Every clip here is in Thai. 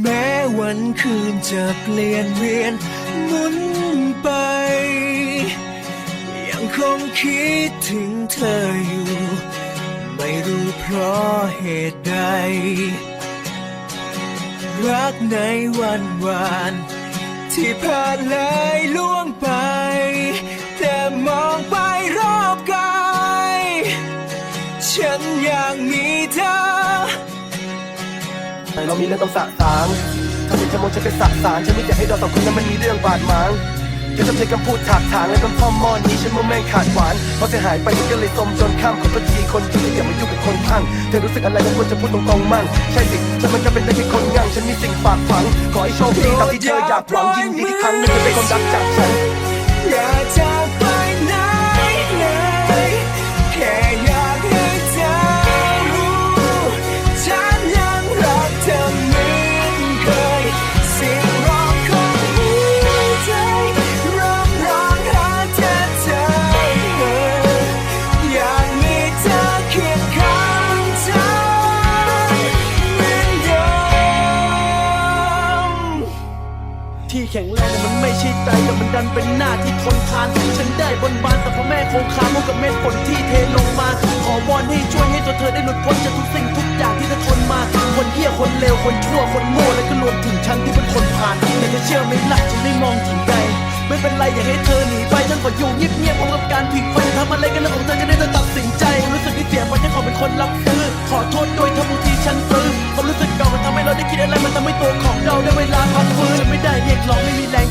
แม้วันคืนจะเปลี่ยนเวียนหมุนไป ยังคงคิดถึงเธออยู่ ไม่รู้เพราะเหตุใด รักในวันวาน ที่ผ่านเลยล่วงไป แต่มองไปรอบกาย ฉันอยังมีเธอ เรามีเรื่องต้องสะสางถ้าเป็นจะมองฉันเป็นสะสารฉันไม่อยากให้เราสองคนนั้นมันมีเรื่องบาดหมางแค่จะใช้คำพูดถากถางและคำพ่อมอนี้ฉันว่าแม่งขาดหวานเพราะเสียหายไปมันก็เลยสมจนข้ามขอโทษทีคนที่อย่ามายุ่งกับคนพังเธอรู้สึกอะไรก็ควรจะพูดตรงๆมั่งใช่สิฉันมันก็เป็นได้แค่คนงั่งฉันมีสิ่งฝากฝังขอให้โชคดีตามที่เธออยากหวังยินดีที่ครั้งหนึงจะเป็นความรักจากฉันอย่าจาก ที่แข็งแรงแต่มันไม่ใช่ใจแต่มันดันเป็นหน้าที่ทนทานฉันได้บนบานแต่พ่อแม่คงคามกับเม็ดฝนที่เทลงมา ขอวอนให้ช่วยให้ตัวเธอได้หลุดพ้นจากทุกสิ่งทุกอย่างที่เธอทนมา คนเหี้ยคนเลวคนชั่วคนโง่และก็รวมถึงฉันที่เป็นคนผ่านแต่จะเชื่อไหมล่ะฉันได้มองถึงไกลไม่เป็นไรอย่าให้เธอหนีไปฉันขออยู่เงียบๆพร้อมกับการผิดไฟทำอะไร ฉันไม่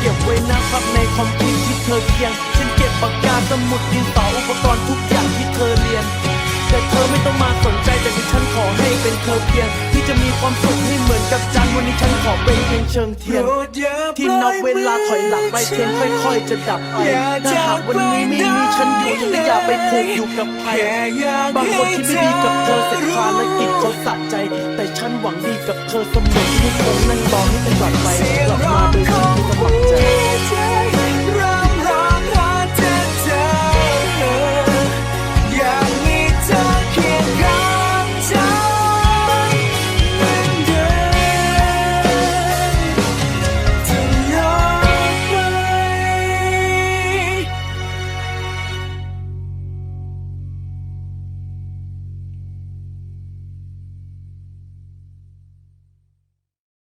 เก็บไว้นะครับในคอมพิวที่เธอเคียง ฉันเก็บปากกาสมุดดินสออุปกรณ์ทุกอย่างที่เธอเรียน แต่เธอไม่ต้องมาสนใจแต่ที่ฉันขอให้เป็นเธอเพียง ที่จะมีความสุขให้เหมือนกับจันวันนี้ฉันขอเป็นเพียงเชิงเทียนที่นับเวลาถอยหลังไปเทียนค่อยๆ จะดับไปถ้าหากวันนี้ไม่มีฉันอยู่ฉันก็อย่าไปผูกอยู่กับใครบางคนคิดไม่ดีกับเธอเสร็จภารกิจเขาสะใจ แต่ฉันหวังดีกับเธอเสมอที่คงนั่งรอให้เธอกลับไป